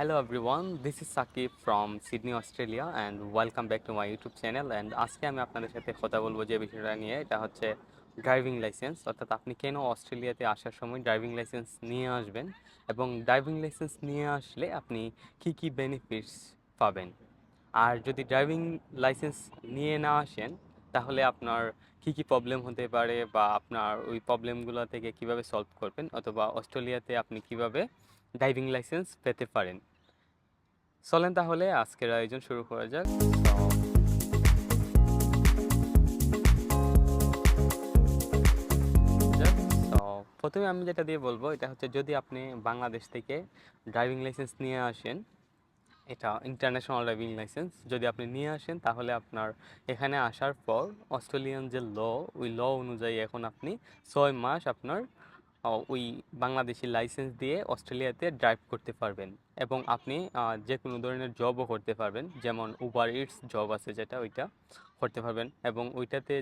Hello everyone, this is Shakib from Sydney Australia and welcome back to my YouTube channel and আজকে আমি আপনাদের সাথে কথা বলব যে বিষয়টা নিয়ে। এটা হচ্ছে ড্রাইভিং লাইসেন্স অর্থাৎ আপনি কেন অস্ট্রেলিয়াতে আসার সময় ড্রাইভিং লাইসেন্স নিয়ে আসবেন? এবং ড্রাইভিং লাইসেন্স নিয়ে আসলে আপনি কি কি বেনিফিটস পাবেন? আর যদি ড্রাইভিং লাইসেন্স নিয়ে না আসেন তাহলে আপনার কি কি প্রবলেম হতে পারে বা আপনার ওই প্রবলেমগুলো থেকে কীভাবে সলভ করবেন? অথবা অস্ট্রেলিয়াতে আপনি কীভাবে ড্রাইভিং লাইসেন্স পেতে পারেন? চলেন তাহলে আজকের আয়োজন শুরু করা যাক। প্রথমে আমি যেটা দিয়ে বলব, এটা হচ্ছে যদি আপনি বাংলাদেশ থেকে ড্রাইভিং লাইসেন্স নিয়ে আসেন, এটা ইন্টারন্যাশনাল ড্রাইভিং লাইসেন্স যদি আপনি নিয়ে আসেন, তাহলে আপনার এখানে আসার পর অস্ট্রেলিয়ান যে ল ওই ল অনুযায়ী এখন আপনি ছয় মাস আপনার ওই বাংলাদেশি লাইসেন্স দিয়ে অস্ট্রেলিয়াতে ড্রাইভ করতে পারবেন এবং আপনি যে কোনো ধরনের জবও করতে পারবেন। যেমন উবার ইটস জব আছে যেটা, ওইটা করতে পারবেন এবং ওইটাতে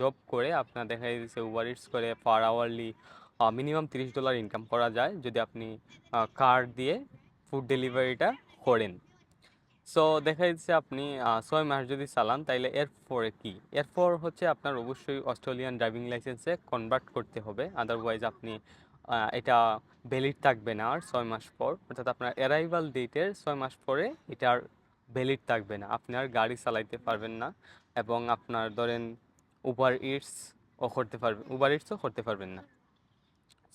জব করে আপনার দেখা যাচ্ছে উবার ইটস করে পার আওয়ারলি মিনিমাম তিরিশ ডলার ইনকাম করা যায় যদি আপনি কার দিয়ে ফুড ডেলিভারিটা করেন। সো দেখা যাচ্ছে আপনি ছয় মাস যদি চালান, তাইলে এরপরে কি? এরপর হচ্ছে আপনার অবশ্যই অস্ট্রেলিয়ান ড্রাইভিং লাইসেন্সে কনভার্ট করতে হবে। আদারওয়াইজ আপনি এটা ভ্যালিড থাকবে না আর ছয় মাস পর। অর্থাৎ আপনার অ্যারাইভাল ডেটের ছয় মাস পরে এটার ভ্যালিড থাকবে না। আপনি আর গাড়ি চালাইতে পারবেন না এবং আপনার ধরেন উবার ইটস ও করতে পারবেন উবার ইটসও করতে পারবেন না।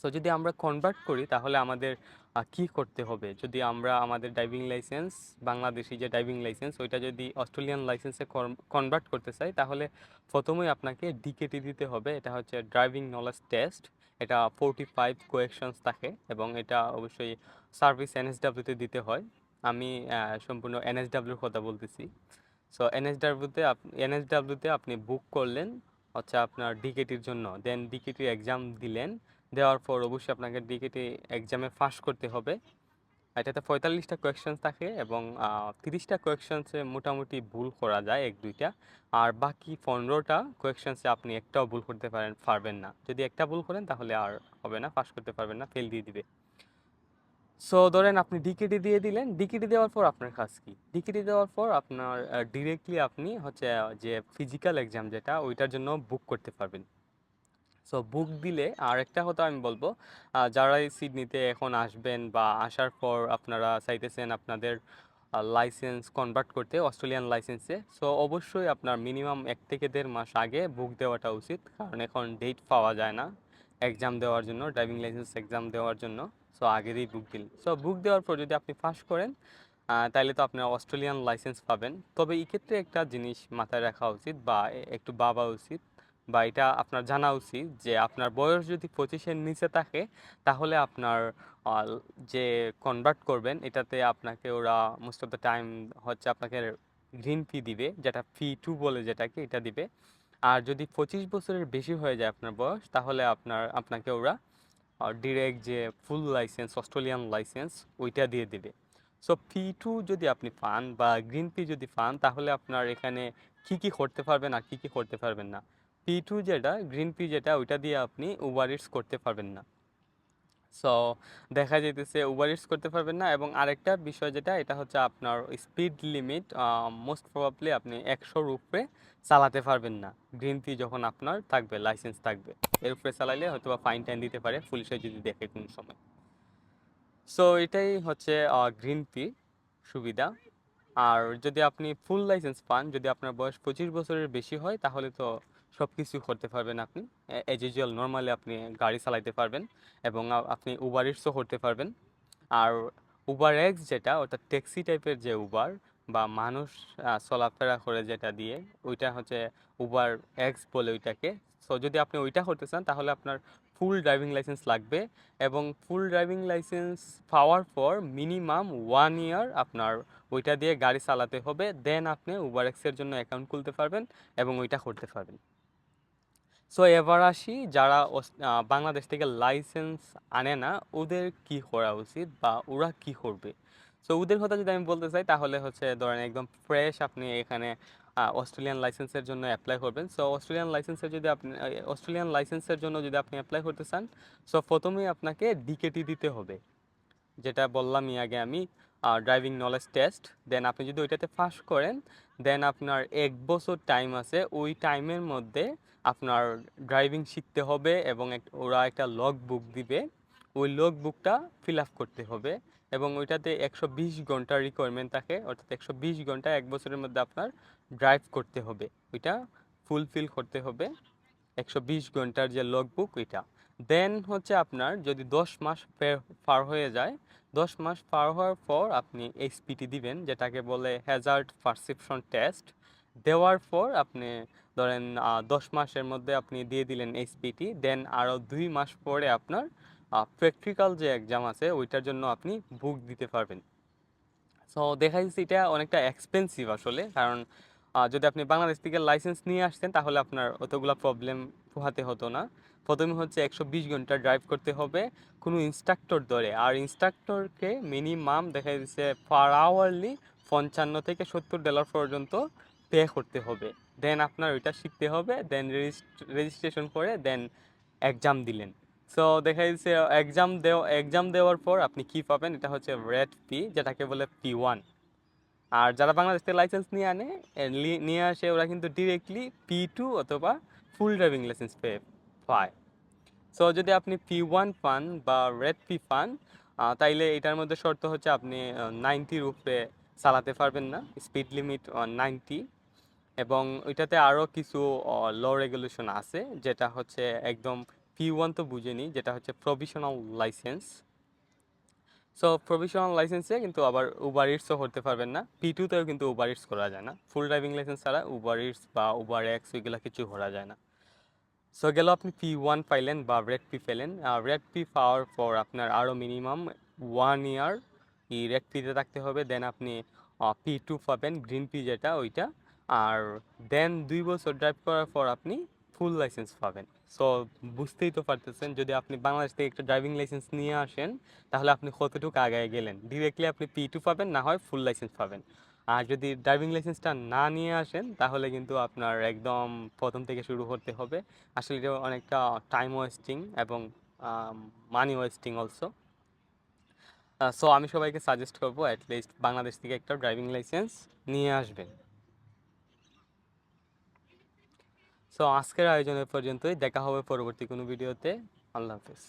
সো যদি আমরা কনভার্ট করি, তাহলে আমাদের কি করতে হবে? যদি আমরা আমাদের ড্রাইভিং লাইসেন্স বাংলাদেশি যে ড্রাইভিং লাইসেন্স ওইটা যদি অস্ট্রেলিয়ান লাইসেন্সে কনভার্ট করতে চাই, তাহলে প্রথমেই আপনাকে ডিকেটি দিতে হবে। এটা হচ্ছে ড্রাইভিং নলেজ টেস্ট এটা ফোরটি ফাইভ কোয়েকশনস থাকে এবং এটা অবশ্যই সার্ভিস এনএসডাব্লিউতে দিতে হয়। আমি সম্পূর্ণ এনএসডাব্লিউর কথা বলতেছি। সো এনএসডাব্লিউতে এনএসডাব্লিউতে আপনি বুক করলেন হচ্ছে আপনার ডিকেটির জন্য। দেন ডিকেটির এক্সাম দিলেন। দেওয়ার পর অবশ্যই আপনাকে ডিকেটি এক্সামে পাস করতে হবে। এটাতে পঁয়তাল্লিশটা কোয়েশ্চেন্স থাকে এবং তিরিশটা কোয়েশ্চেন্সে মোটামুটি ভুল করা যায় এক, দুইটা। আর বাকি পনেরোটা কোয়েশ্চেন্সে আপনি একটাও ভুল করতে পারেন, পারবেন না। যদি একটা ভুল করেন তাহলে আর হবে না পাস করতে পারবেন না ফেল দিয়ে দিবে। সো ধরেন আপনি ডিকেটি দিয়ে দিলেন। ডিকেটি দেওয়ার পর আপনার কাজ কি? ডিকেটি দেওয়ার পর আপনার ডিরেক্টলি আপনি হচ্ছে যে ফিজিক্যাল এক্সাম যেটা, ওইটার জন্য বুক করতে পারবেন। সো বুক দিলে আর একটা কথা আমি বলব আহ, যারা এই সিডনিতে এখন আসবেন বা আসার পর আপনারা চাইতেছেন আপনাদের লাইসেন্স কনভার্ট করতে অস্ট্রেলিয়ান লাইসেন্সে সো অবশ্যই আপনার মিনিমাম এক থেকে দেড় মাস আগে বুক দেওয়াটা উচিত কারণ এখন ডেট পাওয়া যায় না এক্সাম দেওয়ার জন্য ড্রাইভিং লাইসেন্স এক্সাম দেওয়ার জন্য সো আগেরই বুক দিন সো বুক দেওয়ার পর যদি আপনি পাস করেন তাহলে তো আপনার অস্ট্রেলিয়ান লাইসেন্স পাবেন। তবে এক্ষেত্রে একটা জিনিস মাথায় রাখা উচিত বা একটু ভাবা উচিত বা এটা আপনার জানা উচিত যে আপনার বয়স যদি পঁচিশের নিচে থাকে, তাহলে আপনার যে কনভার্ট করবেন, এটাতে আপনাকে ওরা মোস্ট অফ দ্য টাইম হচ্ছে আপনাকে গ্রিন ফি দিবে, যেটা ফি টু বলে যেটাকে, এটা দিবে। আর যদি পঁচিশ বছরের বেশি হয়ে যায় আপনার বয়স, তাহলে আপনার, আপনাকে ওরা ডিরেক্ট যে ফুল লাইসেন্স অস্ট্রেলিয়ান লাইসেন্স ওইটা দিয়ে দিবে। সো ফি টু যদি আপনি পান বা গ্রিন ফি যদি পান, তাহলে আপনার এখানে কি কি করতে পারবেন আর কি কি করতে পারবেন না। পি টু যেটা গ্রিন পি যেটা, ওইটা দিয়ে আপনি উবার ইটস করতে পারবেন না। সো দেখা যাইতেছে উবার ইটস করতে পারবেন না এবং আরেকটা বিষয় যেটা, এটা হচ্ছে আপনার স্পিড লিমিট মোস্ট প্রবাবলি আপনি একশোর উপরে চালাতে পারবেন না। গ্রিন পি যখন আপনার থাকবে লাইসেন্স থাকবে, এর উপরে চালাইলে হয়তো বা ফাইন টাইন দিতে পারে পুলিশে যদি দেখে কোনো সময়। সো এটাই হচ্ছে গ্রিন পি সুবিধা। আর যদি আপনি ফুল লাইসেন্স পান, যদি আপনার বয়স পঁচিশ বছরের বেশি হয়, তাহলে তো সব কিছু করতে পারবেন আপনি। এজ ইউজুয়াল নর্মালি আপনি গাড়ি চালাইতে পারবেন এবং আপনি উবার ইটসও করতে পারবেন। আর উবার এক্স যেটা ওটা ট্যাক্সি টাইপের যে উবার বা মানুষ চলাফেরা করে যেটা দিয়ে, ওইটা হচ্ছে উবার এক্স বলে ওইটাকে। সো যদি আপনি ওইটা করতে চান, তাহলে আপনার ফুল ড্রাইভিং লাইসেন্স লাগবে এবং ফুল ড্রাইভিং লাইসেন্স পাওয়ার পর মিনিমাম ওয়ান ইয়ার আপনার ওইটা দিয়ে গাড়ি চালাতে হবে। দেন আপনি উবার এক্সের জন্য অ্যাকাউন্ট খুলতে পারবেন এবং ওইটা করতে পারবেন। সো এবার আসি যারা বাংলাদেশ থেকে লাইসেন্স আনে না, ওদের কি করা উচিত বা ওরা কি করবে? সো ওদের কথা যদি আমি বলতে চাই, তাহলে হচ্ছে ধরেন একদম ফ্রেশ আপনি এখানে অস্ট্রেলিয়ান লাইসেন্সের জন্য অ্যাপ্লাই করবেন। সো অস্ট্রেলিয়ান লাইসেন্সের যদি আপনি অস্ট্রেলিয়ান লাইসেন্সের জন্য যদি আপনি অ্যাপ্লাই করতে চান সো প্রথমেই আপনাকে ডিকেটি দিতে হবে। যেটা বললামই আগে আমি ড্রাইভিং নলেজ টেস্ট দেন আপনি যদি ওইটাতে পাস করেন দেন আপনার এক বছর টাইম আছে, ওই টাইমের মধ্যে আপনার ড্রাইভিং শিখতে হবে এবং ওরা একটা লগ বুক দিবে। ওই লগ বুকটা ফিল আপ করতে হবে এবং ওইটাতে একশো বিশ ঘণ্টার রিকোয়ারমেন্ট থাকে, অর্থাৎ একশো বিশ ঘণ্টা এক বছরের মধ্যে আপনার ড্রাইভ করতে হবে। ওইটা ফুলফিল করতে হবে, একশো বিশ ঘণ্টার যে লগ বুক ওইটা। দেন হচ্ছে আপনার যদি দশ মাস পার হয়ে যায় দশ মাস পার হওয়ার পর আপনি এইচপিটি দিবেন, যেটাকে বলে হ্যাজার্ড পারসেপশন টেস্ট দেওয়ার পর আপনি ধরেন দশ মাসের মধ্যে আপনি দিয়ে দিলেন এইচপিটি দেন আরও দুই মাস পরে আপনার প্র্যাকটিক্যাল যে এক্সাম আছে, ওইটার জন্য আপনি বুক দিতে পারবেন। সো দেখা যাচ্ছে এটা অনেকটা এক্সপেন্সিভ আসলে, কারণ যদি আপনি বাংলাদেশ থেকে লাইসেন্স নিয়ে আসতেন, তাহলে আপনার অতগুলা প্রবলেম পোহাতে হতো না। প্রথমে হচ্ছে একশো বিশ ঘণ্টা ড্রাইভ করতে হবে কোনো ইনস্ট্রাক্টর ধরে। আর ইনস্ট্রাক্টরকে মিনিমাম দেখা যাচ্ছে পার আওয়ারলি পঞ্চান্ন থেকে সত্তর ডলার পর্যন্ত পে করতে হবে। দেন আপনার ওইটা শিখতে হবে দেন রেজিস্ট্রেশন করে দেন এক্সাম দিলেন। সো দেখা যাচ্ছে এক্সাম দেওয়া এক্সাম দেওয়ার পর আপনি কি পাবেন? এটা হচ্ছে রেড পি যেটাকে বলে পি ওয়ান আর যারা বাংলাদেশ থেকে লাইসেন্স নিয়ে আনে নিয়ে আসে, ওরা কিন্তু ডিরেক্টলি পি টু অথবা ফুল ড্রাইভিং লাইসেন্স পেয়ে, পায়। সো যদি আপনি পি ওয়ান পান বা রেড পি পান তাইলে এটার মধ্যে শর্ত হচ্ছে আপনি নাইনটির উপরে চালাতে পারবেন না স্পিড লিমিট নাইনটি এবং ওইটাতে আরও কিছু ল রেগুলেশন আছে, যেটা হচ্ছে একদম পি ওয়ান তো বুঝেনি, যেটা হচ্ছে প্রভিশনাল লাইসেন্স সো প্রভিশনাল লাইসেন্সে কিন্তু আবার উবার ইটসও করতে পারবেন না। পি টুতেও কিন্তু উবার ইটস করা যায় না। ফুল ড্রাইভিং লাইসেন্স ছাড়া উবার ইটস বা উবার এক্স ওইগুলো কিছু করা যায় না। সো গেল আপনি পি ওয়ান পাইলেন বা রেড পি পেলেন। রেড পি পাওয়ার পর আপনার আরও মিনিমাম ওয়ান ইয়ার এই রেড পিতে থাকতে হবে। দেন আপনি পি টু পাবেন গ্রিন পি যেটা, ওইটা। আর দেন দুই বছর ড্রাইভ করার পর আপনি ফুল লাইসেন্স পাবেন। সো বুঝতেই তো পারতেছেন, যদি আপনি বাংলাদেশ থেকে একটা ড্রাইভিং লাইসেন্স নিয়ে আসেন, তাহলে আপনি কতটুকু আগায় গেলেন? ডিরেক্টলি আপনি পি টু পাবেন, না হয় ফুল লাইসেন্স পাবেন। আর যদি ড্রাইভিং লাইসেন্সটা না নিয়ে আসেন, তাহলে কিন্তু আপনার একদম প্রথম থেকে শুরু করতে হবে। আসলে এটা অনেকটা টাইম ওয়েস্টিং এবং মানি ওয়েস্টিং অলসো সো আমি সবাইকে সাজেস্ট করব অ্যাটলিস্ট বাংলাদেশ থেকে একটা ড্রাইভিং লাইসেন্স নিয়ে আসবেন। সো আজকের আয়োজনের পর্যন্তই। দেখা হবে পরবর্তী কোনো ভিডিওতে। আল্লাহ হাফেজ।